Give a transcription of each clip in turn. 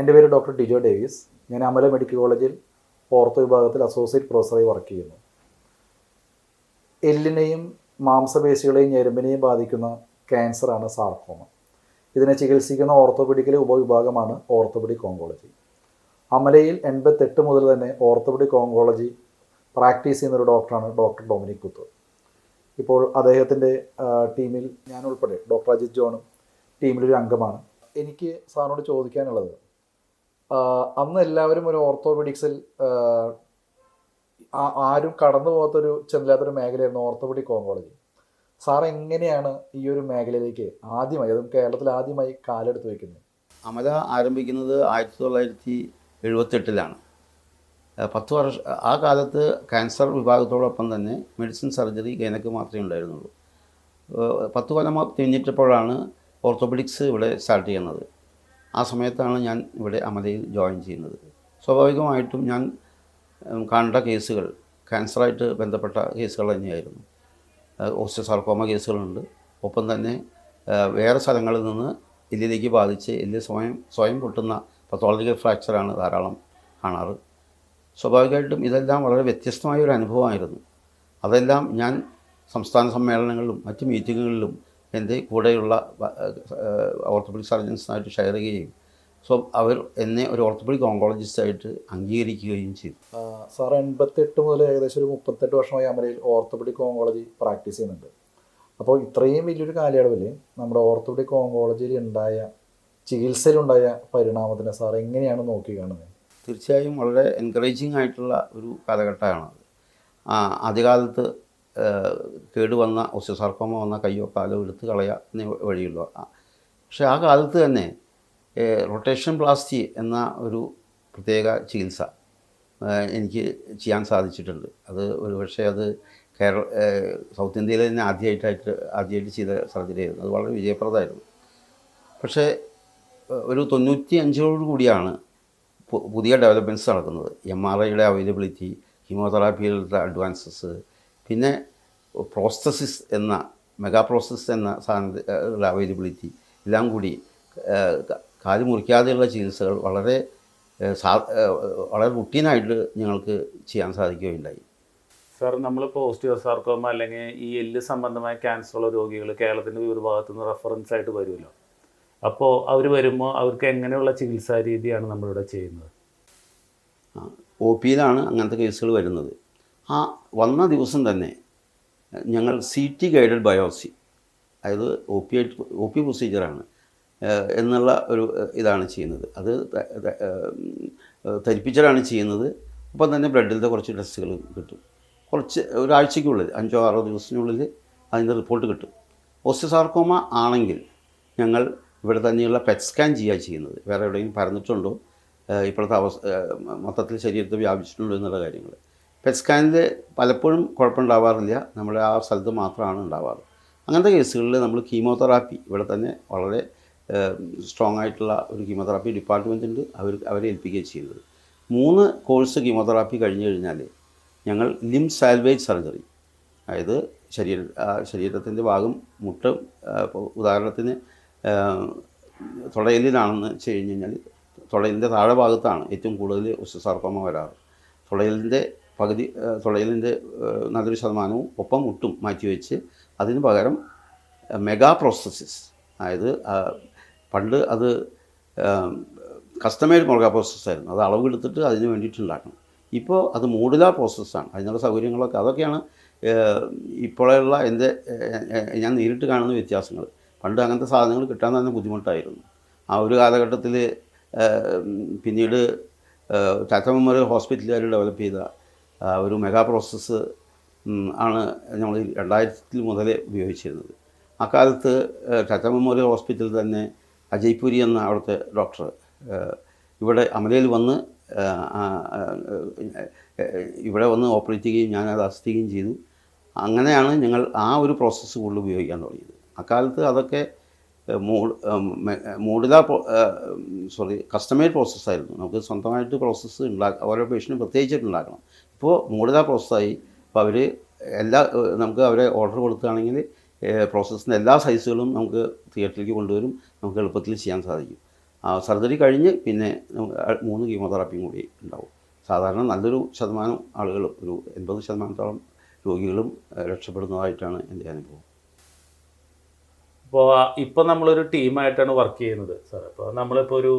എന്റെ പേര് doctor Dijo Davis. ഞാൻ അമല മെഡിക്കൽ കോളേജിൽ ഓർത്തോ വിഭാഗത്തിൽ അസോസിയേറ്റ് പ്രൊഫസറായി വർക്ക് ചെയ്യുന്നു. എല്ലിനെയും മാംസപേശികളെയും ഞരമ്പിനെയും ബാധിക്കുന്ന ക്യാൻസറാണ് സാർക്കോമ ഇതിനെ ചികിത്സിക്കുന്ന ഓർത്തോപെഡിക്കിലെ ഉപവിഭാഗമാണ് ഓർത്തോപെഡിക് ഓങ്കോളജി. അമലയിൽ എൺപത്തെട്ട് മുതൽ തന്നെ ഓർത്തോപെഡിക് ഓങ്കോളജി പ്രാക്ടീസ് ചെയ്യുന്നൊരു ഡോക്ടറാണ് ഡോക്ടർ ഡൊമിനിക് കുത്ത് ഇപ്പോൾ അദ്ദേഹത്തിന്റെ ടീമിൽ ഞാൻ ഉൾപ്പെടെ ഡോക്ടർ അജിത് ജോണും ടീമിലൊരു അംഗമാണ്. എനിക്ക് സാറിനോട് ചോദിക്കാനുള്ളത് അന്ന് എല്ലാവരും ഒരു ഓർത്തോപെഡിക്സിൽ ആരും കടന്നു പോകാത്തൊരു ചെന്നില്ലാത്തൊരു മേഖലയായിരുന്നു ഓർത്തോപെഡിക് ഓങ്കോളജി സാർ എങ്ങനെയാണ് ഈ ഒരു മേഖലയിലേക്ക് ആദ്യമായി അതും കേരളത്തിൽ ആദ്യമായി കാലെടുത്ത് വയ്ക്കുന്നത്? അമല ആരംഭിക്കുന്നത് ആയിരത്തി തൊള്ളായിരത്തി എഴുപത്തെട്ടിലാണ് പത്ത് വർഷ ആ കാലത്ത് ക്യാൻസർ വിഭാഗത്തോടൊപ്പം തന്നെ മെഡിസിൻ സർജറി ഗൈനക്ക് മാത്രമേ ഉണ്ടായിരുന്നുള്ളൂ. പത്ത് കൊല്ലം തിരിഞ്ഞിട്ടപ്പോഴാണ് ഓർത്തോപെഡിക്സ് ഇവിടെ സ്റ്റാർട്ട് ചെയ്യുന്നത്. ആ സമയത്താണ് ഞാൻ ഇവിടെ അമലയിൽ ജോയിൻ ചെയ്യുന്നത്. സ്വാഭാവികമായിട്ടും ഞാൻ കണ്ട കേസുകൾ ക്യാൻസറായിട്ട് ബന്ധപ്പെട്ട കേസുകൾ തന്നെയായിരുന്നു. ഓസ്റ്റോസാർക്കോമ കേസുകളുണ്ട്. ഒപ്പം തന്നെ വേറെ സ്ഥലങ്ങളിൽ നിന്ന് എല്ലിലേക്ക് ബാധിച്ച് എല്ല് സ്വയം സ്വയം പൊട്ടുന്ന പത്തോളജിക്കൽ ഫ്രാക്ചറാണ് ധാരാളം കാണാറ്. സ്വാഭാവികമായിട്ടും ഇതെല്ലാം വളരെ വ്യത്യസ്തമായ ഒരു അനുഭവമായിരുന്നു. അതെല്ലാം ഞാൻ സംസ്ഥാന സമ്മേളനങ്ങളിലും മറ്റ് മീറ്റിങ്ങുകളിലും എന്റെ കൂടെയുള്ള ഓർത്തോപെഡിക് സർജൻസിനായിട്ട് ഷെയർ ചെയ്യുകയും സോ അവർ എന്നെ ഒരു ഓർത്തോപെഡിക് ഓങ്കോളജിസ്റ്റായിട്ട് അംഗീകരിക്കുകയും ചെയ്തു. സാർ എൺപത്തെട്ട് മുതൽ ഏകദേശം ഒരു മുപ്പത്തെട്ട് വർഷമായി അമരയിൽ ഓർത്തോപെഡിക് ഓങ്കോളജി പ്രാക്ടീസ് ചെയ്യുന്നുണ്ട്. അപ്പോൾ ഇത്രയും വലിയൊരു കാലയളവിൽ നമ്മുടെ ഓർത്തോപെഡിക് ഓങ്കോളജിയിൽ ഉണ്ടായ ചികിത്സയിലുണ്ടായ പരിണാമത്തിനെ സാർ എങ്ങനെയാണ് നോക്കി കാണുന്നത്? തീർച്ചയായും വളരെ എൻകറേജിങ് ആയിട്ടുള്ള ഒരു കാലഘട്ടമാണത് ആ, ആദ്യകാലത്ത് കേടുവന്ന ഒസ്യോസാർക്കോമ വന്ന കയ്യോ കാലോ എടുത്ത് കളയാൻ വഴിയുള്ളൂ. ആ, പക്ഷേ ആ കാലത്ത് തന്നെ റൊട്ടേഷൻ പ്ലാസ്റ്റി എന്ന ഒരു പ്രത്യേക ചികിത്സ എനിക്ക് ചെയ്യാൻ സാധിച്ചിട്ടുണ്ട്. അത് ഒരു പക്ഷേ അത് കേരള സൗത്ത് ഇന്ത്യയിൽ തന്നെ ആദ്യമായിട്ടായിട്ട് ആദ്യമായിട്ട് ചെയ്ത സർജറി ആയിരുന്നു അത് വളരെ വിജയപ്രദമായിരുന്നു. പക്ഷേ ഒരു തൊണ്ണൂറ്റി അഞ്ചോടു കൂടിയാണ് പുതിയ ഡെവലപ്മെന്റ്സ് നടക്കുന്നത്. എം ആർ ഐയുടെ അവൈലബിലിറ്റി ഹീമോതെറാപ്പിയിലുള്ള അഡ്വാൻസസ് പിന്നെ പ്രോസ്തസിസ് എന്ന മെഗാ പ്രോസസ് എന്ന സാധനത്തിലുള്ള അവൈലബിലിറ്റി എല്ലാം കൂടി കാൽ മുറിക്കാതെയുള്ള ചികിത്സകൾ വളരെ സാ വളരെ റുട്ടീനായിട്ട് ഞങ്ങൾക്ക് ചെയ്യാൻ സാധിക്കുകയുണ്ടായി. സാർ നമ്മളിപ്പോൾ ഓസ്റ്റിയോസാർക്കോമ അല്ലെങ്കിൽ ഈ എല്ല് സംബന്ധമായ ക്യാൻസറുള്ള രോഗികൾ കേരളത്തിന്റെ വിവിധ ഭാഗത്തു നിന്ന് റെഫറൻസ് ആയിട്ട് വരുമല്ലോ. അപ്പോൾ അവർ വരുമ്പോൾ അവർക്ക് എങ്ങനെയുള്ള ചികിത്സാ രീതിയാണ് നമ്മളിവിടെ ചെയ്യുന്നത്? ഒ പിയിലാണ് അങ്ങനത്തെ കേസുകൾ വരുന്നത്. ആ വന്ന ദിവസം തന്നെ ഞങ്ങൾ സി ടി ഗൈഡഡ് ബയോപ്സി അതായത് ഒ പി ഒ പി പ്രൊസീജിയറാണ് എന്നുള്ള ഒരു ഇതാണ് ചെയ്യുന്നത്. അത് ധരിപ്പിച്ചിട്ടാണ് ചെയ്യുന്നത്. അപ്പം തന്നെ ബ്ലഡിലത്തെ കുറച്ച് ടെസ്റ്റുകൾ കിട്ടും. കുറച്ച് ഒരാഴ്ചയ്ക്കുള്ളിൽ അഞ്ചോ ആറോ ദിവസത്തിനുള്ളിൽ അതിന്റെ റിപ്പോർട്ട് കിട്ടും. ഓസ്റ്റിസാർക്കോമ ആണെങ്കിൽ ഞങ്ങൾ ഇവിടെ തന്നെയുള്ള പെറ്റ് സ്കാൻ ചെയ്യുക ചെയ്യുന്നത്. വേറെ എവിടെയെങ്കിലും പറഞ്ഞിട്ടുണ്ടോ ഇപ്പോഴത്തെ അവസ്ഥ മൊത്തത്തിൽ ശരീരത്തിൽ വ്യാപിച്ചിട്ടുണ്ടോ എന്നുള്ള കാര്യങ്ങൾ. പെറ്റ് സ്കാനിൽ പലപ്പോഴും കുഴപ്പമുണ്ടാവാറില്ല. നമ്മുടെ ആ സ്ഥലത്ത് മാത്രമാണ് ഉണ്ടാവാറ്. അങ്ങനത്തെ കേസുകളിൽ നമ്മൾ കീമോതെറാപ്പി ഇവിടെ തന്നെ വളരെ സ്ട്രോങ് ആയിട്ടുള്ള ഒരു കീമോതെറാപ്പി ഡിപ്പാർട്ട്മെന്റ് ഉണ്ട്. അവർ അവരെ ഏൽപ്പിക്കുകയും ചെയ്യുന്നത്. മൂന്ന് കോഴ്സ് കീമോതെറാപ്പി കഴിഞ്ഞു കഴിഞ്ഞാൽ ഞങ്ങൾ ലിം സാൽവേജ് സർജറി അതായത് ശരീര ശരീരത്തിന്റെ ഭാഗം മുട്ട ഉദാഹരണത്തിന് തുടയലിനാണെന്ന് വെച്ച് കഴിഞ്ഞ് കഴിഞ്ഞാൽ തുടയലിന്റെ താഴെ ഭാഗത്താണ് ഏറ്റവും കൂടുതൽ ഒസ്സാർക്കോമ വരാറ്. തുടയലിന്റെ പകുതി തുളയിലിന്റെ നല്ലൊരു ശതമാനവും ഒപ്പം മുട്ടും മാറ്റിവെച്ച് അതിന് പകരം മെഗാ പ്രോസസ്സസ് അതായത് പണ്ട് അത് കസ്റ്റമൈഡ് പ്രോസസ്സ് പ്രോസസ്സായിരുന്നു അത് അളവെടുത്തിട്ട് അതിന് വേണ്ടിയിട്ട് ഉണ്ടാക്കണം ഇപ്പോൾ അത് മോഡുലാർ പ്രോസസ്സാണ് അതിനുള്ള സൗകര്യങ്ങളൊക്കെ അതൊക്കെയാണ് ഇപ്പോഴുള്ള എന്റെ ഞാൻ നേരിട്ട് കാണുന്ന വ്യത്യാസങ്ങൾ. പണ്ട് അങ്ങനത്തെ സാധനങ്ങൾ കിട്ടാൻ തന്നെ ബുദ്ധിമുട്ടായിരുന്നു. ആ ഒരു കാലഘട്ടത്തിൽ പിന്നീട് ടാറ്റ മെമ്മോറിയൽ ഹോസ്പിറ്റലുകാർ ഡെവലപ്പ് ചെയ്ത ഒരു മെഗാ പ്രോസസ്സ് ആണ് നമ്മൾ രണ്ടായിരത്തിൽ മുതലേ ഉപയോഗിച്ചിരുന്നത്. അക്കാലത്ത് ടാറ്റ മെമ്മോറിയൽ ഹോസ്പിറ്റലിൽ തന്നെ അജയ് പുരി എന്ന അവിടുത്തെ ഡോക്ടർ ഇവിടെ അമലയിൽ വന്ന് ഇവിടെ വന്ന് ഓപ്പറേറ്റ് ചെയ്യുകയും ഞാൻ അത് അസിസ്റ്റ് ചെയ്തു. അങ്ങനെയാണ് ഞങ്ങൾ ആ ഒരു പ്രോസസ്സ് കൂടുതൽ ഉപയോഗിക്കാൻ തുടങ്ങിയത്. അക്കാലത്ത് അതൊക്കെ മോഡുലാർ സോറി കസ്റ്റമൈഡ് പ്രോസസ്സായിരുന്നു. നമുക്ക് സ്വന്തമായിട്ട് പ്രോസസ്സ് ഉണ്ടാക്കുക ഓരോ പേഷ്യനും പ്രത്യേകിച്ചിട്ട് ഉണ്ടാക്കണം. ഇപ്പോൾ മോഡുലാർ പ്രോസസ്സായി അപ്പോൾ അവർ എല്ലാ നമുക്ക് അവരെ ഓർഡർ കൊടുക്കുകയാണെങ്കിൽ പ്രോസസ്സിന്റെ എല്ലാ സൈസുകളും നമുക്ക് തിയേറ്ററിലേക്ക് കൊണ്ടുവരും. നമുക്ക് എളുപ്പത്തിൽ ചെയ്യാൻ സാധിക്കും. ആ സർജറി കഴിഞ്ഞ് പിന്നെ മൂന്ന് കീമോതെറാപ്പിയും കൂടി ഉണ്ടാവും. സാധാരണ നല്ലൊരു ശതമാനം ആളുകൾ ഒരു എൺപത് ശതമാനത്തോളം രോഗികളും രക്ഷപ്പെടുന്നതായിട്ടാണ് എന്റെ അനുഭവം. ഇപ്പോൾ ഇപ്പോൾ നമ്മളൊരു ടീമായിട്ടാണ് വർക്ക് ചെയ്യുന്നത് സാർ അപ്പോൾ നമ്മളിപ്പോൾ ഒരു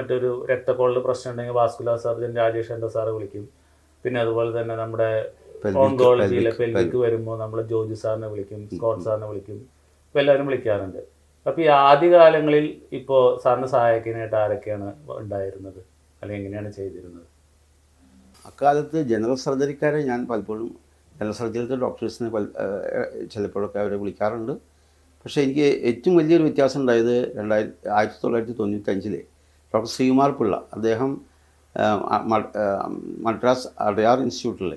മറ്റൊരു രക്തക്കോളിൽ പ്രശ്നം ഉണ്ടെങ്കിൽ വാസ്കുലാർ സർജൻ രാജേഷ് എന്റെ സാറ് വിളിക്കും. പിന്നെ അതുപോലെ തന്നെ നമ്മുടെ ഓങ്കോളജിയിലെ പെൽവിക്ക് വരുമ്പോൾ നമ്മൾ ജോജി സാറിനെ വിളിക്കും സ്കോട്ട് സാറിനെ വിളിക്കും ഇപ്പം എല്ലാവരും വിളിക്കാറുണ്ട്. അപ്പോൾ ഈ ആദ്യകാലങ്ങളിൽ ഇപ്പോൾ സാറിന് സഹായിക്കാനായിട്ട് ആരൊക്കെയാണ് ഉണ്ടായിരുന്നത്? അല്ലെങ്കിൽ എങ്ങനെയാണ് ചെയ്തിരുന്നത്? അക്കാലത്ത് ജനറൽ സർജറിക്കാരെ ഞാൻ പലപ്പോഴും ജനറൽ സർജറിയിലത്തെ ഡോക്ടേഴ്സിനെ പല ചിലപ്പോഴൊക്കെ അവരെ വിളിക്കാറുണ്ട്. പക്ഷേ എനിക്ക് ഏറ്റവും വലിയൊരു വ്യത്യാസം ഉണ്ടായത് രണ്ടായിരത്തി ആയിരത്തി തൊള്ളായിരത്തി തൊണ്ണൂറ്റഞ്ചിലെ ഡോക്ടർ ശ്രീകുമാർ പിള്ള. അദ്ദേഹം മദ്രാസ് അടയാർ ഇൻസ്റ്റിറ്റ്യൂട്ടിൽ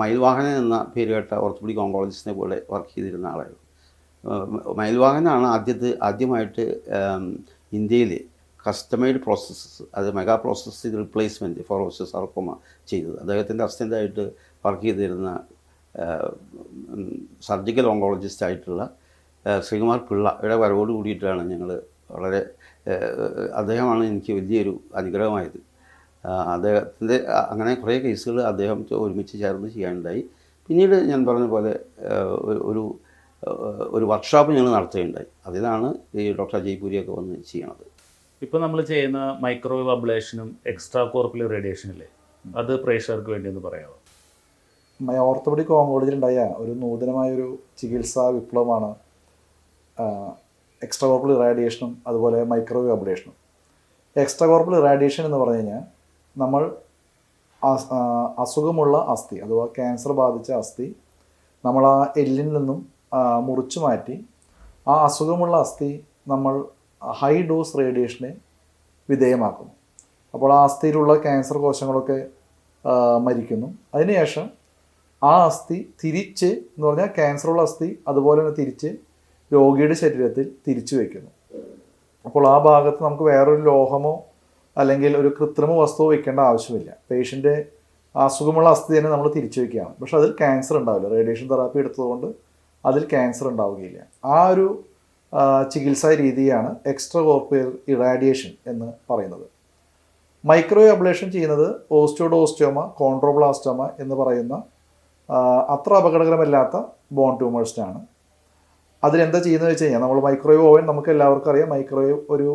മയിൽവാഹനൻ എന്ന പേരുകേട്ട ഓർത്തോപീഡിക് ഓങ്കോളജിസ്റ്റിനെ പോലെ വർക്ക് ചെയ്തിരുന്ന ആളായിരുന്നു. മയിൽവാഹനാണ് ആദ്യത്തെ ആദ്യമായിട്ട് ഇന്ത്യയിൽ കസ്റ്റമൈഡ് പ്രോസസ്സസ് അത് mega prosthesis replacement for osteosarcoma ചെയ്തത്. അദ്ദേഹത്തിന്റെ അസിസ്റ്റന്റായിട്ട് വർക്ക് ചെയ്തിരുന്ന സർജിക്കൽ ഓങ്കോളജിസ്റ്റ് ആയിട്ടുള്ള പിള്ള. ശ്രീകുമാർ പിള്ളയുടെ വരവോട് കൂടിയിട്ടാണ് ഞങ്ങൾ വളരെ അദ്ദേഹമാണ് എനിക്ക് വലിയൊരു അനുഗ്രഹമായത്. അദ്ദേഹത്തിന്റെ അങ്ങനെ കുറേ കേസുകൾ അദ്ദേഹം ഒരുമിച്ച് ചേർന്ന് ചെയ്യാനുണ്ടായി. പിന്നീട് ഞാൻ പറഞ്ഞ പോലെ ഒരു- ഒരു ഒരു വർക്ക്ഷോപ്പ് ഞങ്ങൾ നടത്തുകയുണ്ടായി. അതിലാണ് ഈ ഡോക്ടർ ജയ്പൂരിയൊക്കെ വന്ന് ചെയ്യണത്. ഇപ്പോൾ നമ്മൾ ചെയ്യുന്ന മൈക്രോവേവ് അബ്ലേഷനും എക്സ്ട്രാ കോർപ്പുലർ റേഡിയേഷനില്ലേ അത് പ്രേക്ഷകർക്ക് വേണ്ടി ഒന്ന് പറയാമോ? ഓർത്തോപഡിക് ഓങ്കോളജിയിൽ ഉണ്ടായ ഒരു നൂതനമായൊരു ചികിത്സാ വിപ്ലവമാണ് എക്സ്ട്രാ കോർപ്പൽ റേഡിയേഷനും അതുപോലെ മൈക്രോവേവ് അബ്ലേഷനും എക്സ്ട്രാ കോർപ്പൽ റേഡിയേഷൻ എന്ന് പറഞ്ഞു കഴിഞ്ഞാൽ നമ്മൾ അസ്- അസുഖമുള്ള അസ്ഥി അഥവാ ക്യാൻസർ ബാധിച്ച അസ്ഥി നമ്മൾ ആ എല്ലിൽ നിന്നും മുറിച്ചു മാറ്റി ആ അസുഖമുള്ള അസ്ഥി നമ്മൾ ഹൈ ഡോസ് റേഡിയേഷനെ വിധേയമാക്കുന്നു. അപ്പോൾ ആ അസ്ഥിയിലുള്ള ക്യാൻസർ കോശങ്ങളൊക്കെ മരിക്കുന്നു. അതിനുശേഷം ആ അസ്ഥി തിരിച്ച് എന്ന് പറഞ്ഞാൽ ക്യാൻസറുള്ള അസ്ഥി അതുപോലെ തന്നെ തിരിച്ച് രോഗിയുടെ ശരീരത്തിൽ തിരിച്ചു വയ്ക്കുന്നു അപ്പോൾ ആ ഭാഗത്ത് നമുക്ക് വേറൊരു ലോഹമോ അല്ലെങ്കിൽ ഒരു കൃത്രിമ വസ്തുവോ വെക്കേണ്ട ആവശ്യമില്ല. പേഷ്യന്റെ അസുഖമുള്ള അസ്ഥി തന്നെ നമ്മൾ തിരിച്ചു വയ്ക്കുകയാണ് പക്ഷെ അതിൽ ക്യാൻസർ ഉണ്ടാവില്ല. റേഡിയേഷൻ തെറാപ്പി എടുത്തതുകൊണ്ട് അതിൽ ക്യാൻസർ ഉണ്ടാവുകയില്ല. ആ ഒരു ചികിത്സാ രീതിയാണ് എക്സ്ട്രാ കോർപ്പിയൽ ഇറാഡിയേഷൻ എന്ന് പറയുന്നത്. മൈക്രോ അബ്ലേഷൻ ചെയ്യുന്നത് ഓസ്റ്റിയോഡോസ്റ്റോമ കോൺട്രോബ്ലാസ്റ്റോമ എന്ന് പറയുന്ന അത്ര അപകടകരമല്ലാത്ത ബോൺ ട്യൂമേഴ്സിനാണ്. അതിലെന്താ ചെയ്യുന്നത് വെച്ച് കഴിഞ്ഞാൽ നമ്മൾ മൈക്രോവേവ് ഓവൻ നമുക്ക് എല്ലാവർക്കും അറിയാം മൈക്രോവേവ് ഒരു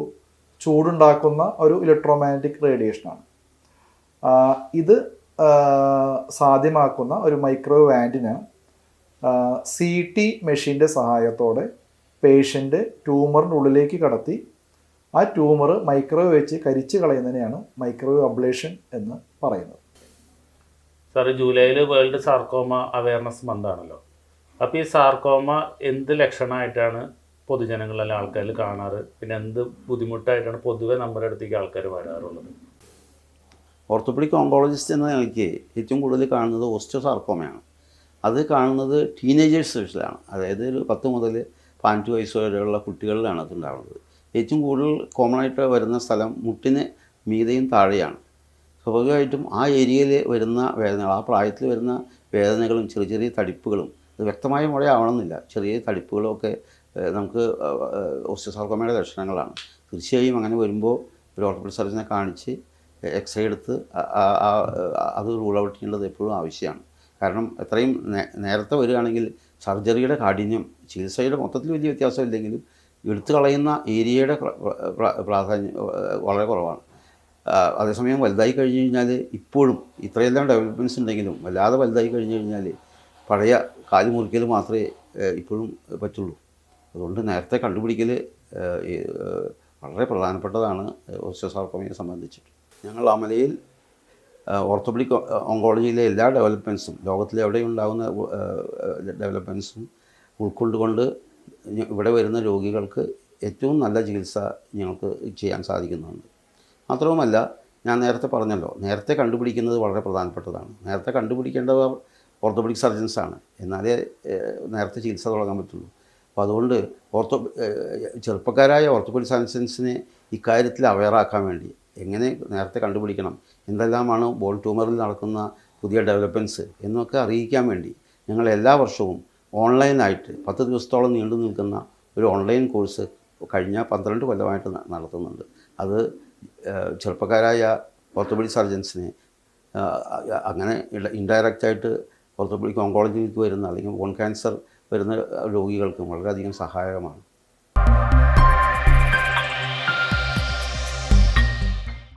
ചൂടുണ്ടാക്കുന്ന ഒരു ഇലക്ട്രോമാഗ്നറ്റിക് റേഡിയേഷനാണ് ഇത് സാധ്യമാക്കുന്ന ഒരു മൈക്രോവേവ് ആന്റിന സി ടി മെഷീന്റെ സഹായത്തോടെ പേഷ്യന്റ് ട്യൂമറിന്റെ ഉള്ളിലേക്ക് കടത്തി ആ ട്യൂമർ മൈക്രോവേവ് വെച്ച് കരിച്ചു കളയുന്നതിനെയാണ് മൈക്രോവേവ് അബ്ലേഷൻ എന്ന് പറയുന്നത്. സാർ ജൂലൈയിൽ വേൾഡ് സാർക്കോമ അവയർനെസ് മന്ത് ആണല്ലോ. അപ്പോൾ ഈ സാർക്കോമ എന്ത് ലക്ഷണമായിട്ടാണ് പൊതുജനങ്ങളിലെ ആൾക്കാരിൽ കാണാറ്? പിന്നെ എന്ത് ബുദ്ധിമുട്ടായിട്ടാണ് പൊതുവെ നമ്മുടെ അടുത്തേക്ക് ആൾക്കാർ വരാറുള്ളത്? ഓർത്തോപെഡിക് ഓങ്കോളജിസ്റ്റ് എന്ന നിലയ്ക്ക് ഏറ്റവും കൂടുതൽ കാണുന്നത് ഓസ്റ്റിയോസാർക്കോമയാണ്. അത് കാണുന്നത് ടീനേജേഴ്സ് ടീനേജേഴ്സിലാണ് അതായത് ഒരു പത്ത് മുതൽ പതിനെട്ട് വയസ്സ് വരെയുള്ള കുട്ടികളിലാണ് അത് ഉണ്ടാകുന്നത് ഏറ്റവും കൂടുതൽ കോമൺ ആയിട്ട് വരുന്ന സ്ഥലം മുട്ടിന് മീതയും താഴെയാണ്. സ്വാഭാവികമായിട്ടും ആ ഏരിയയിൽ വരുന്ന വേദനകൾ ആ പ്രായത്തിൽ വരുന്ന വേദനകളും ചെറിയ ചെറിയ തടിപ്പുകളും ഇത് വ്യക്തമായ മുഴയാവണമെന്നില്ല ചെറിയ തടിപ്പുകളൊക്കെ നമുക്ക് ഓസ്റ്റിയോസാർക്കോമയുടെ ലക്ഷണങ്ങളാണ്. തീർച്ചയായും അങ്ങനെ വരുമ്പോൾ ഒരു ഓർത്തോപെഡിക് സർജനെ കാണിച്ച് എക്സ്റേ എടുത്ത് അത് റൂൾ ഔട്ട് ചെയ്യേണ്ടത് എപ്പോഴും ആവശ്യമാണ്. കാരണം എത്രയും നേരത്തെ വരികയാണെങ്കിൽ സർജറിയുടെ കാഠിന്യം ചികിത്സയുടെ മൊത്തത്തിൽ വലിയ വ്യത്യാസമില്ലെങ്കിലും എടുത്തു കളയുന്ന ഏരിയയുടെ പ്ര- പ്ര- പ്രാധാന്യം വളരെ കുറവാണ്. അതേസമയം വലുതായി കഴിഞ്ഞ് കഴിഞ്ഞാൽ ഇപ്പോഴും ഇത്രയെല്ലാം ഡെവലപ്മെന്റ്സ് ഉണ്ടെങ്കിലും വല്ലാതെ വലുതായി കഴിഞ്ഞ് കഴിഞ്ഞാൽ പഴയ കാൽ മുറിക്കൽ മാത്രമേ ഇപ്പോഴും പറ്റുള്ളൂ. അതുകൊണ്ട് നേരത്തെ കണ്ടുപിടിക്കൽ വളരെ പ്രധാനപ്പെട്ടതാണ് ഓസ്റ്റോസാർക്കോമിയെ സംബന്ധിച്ചിട്ട് ഞങ്ങൾ അമലയിൽ ഓർത്തോപഡിക് ഓങ്കോളജിയിലെ എല്ലാ ഡെവലപ്മെൻസും ലോകത്തിലെ എവിടെയും ഉണ്ടാകുന്ന ഡെവലപ്മെൻസും ഉൾക്കൊണ്ടുകൊണ്ട് ഇവിടെ വരുന്ന രോഗികൾക്ക് ഏറ്റവും നല്ല ചികിത്സ ഞങ്ങൾക്ക് ചെയ്യാൻ സാധിക്കുന്നുണ്ട്. മാത്രവുമല്ല ഞാൻ നേരത്തെ പറഞ്ഞല്ലോ നേരത്തെ കണ്ടുപിടിക്കുന്നത് വളരെ പ്രധാനപ്പെട്ടതാണ്. നേരത്തെ കണ്ടുപിടിക്കേണ്ടവർ ഓർത്തോപെഡിക് സർജൻസാണ് എന്നാലേ നേരത്തെ ചികിത്സ തുടങ്ങാൻ പറ്റുള്ളൂ. അപ്പോൾ അതുകൊണ്ട് ഓർത്തോ ചെറുപ്പക്കാരായ ഓർത്തോപെഡിക് സർജൻസിനെ ഇക്കാര്യത്തിൽ അവെയറാക്കാൻ വേണ്ടി എങ്ങനെ നേരത്തെ കണ്ടുപിടിക്കണം എന്തെല്ലാമാണ് ബോൾ ട്യൂമറിൽ നടക്കുന്ന പുതിയ ഡെവലപ്മെന്റ്സ് എന്നൊക്കെ അറിയിക്കാൻ വേണ്ടി ഞങ്ങൾ എല്ലാ വർഷവും ഓൺലൈനായിട്ട് പത്ത് ദിവസത്തോളം നീണ്ടു നിൽക്കുന്ന ഒരു ഓൺലൈൻ കോഴ്സ് കഴിഞ്ഞ പന്ത്രണ്ട് കൊല്ലമായിട്ട് നടത്തുന്നുണ്ട്. അത് ചെറുപ്പക്കാരായ ഓർത്തോപെഡിക് സർജൻസിനെ അങ്ങനെ ഇൻഡയറക്റ്റായിട്ട് ഓർത്തോപെഡിക് ഓങ്കോളജിക്ക് വരുന്ന അല്ലെങ്കിൽ ബോൺ ക്യാൻസർ വരുന്ന രോഗികൾക്കും വളരെയധികം സഹായകമാണ്.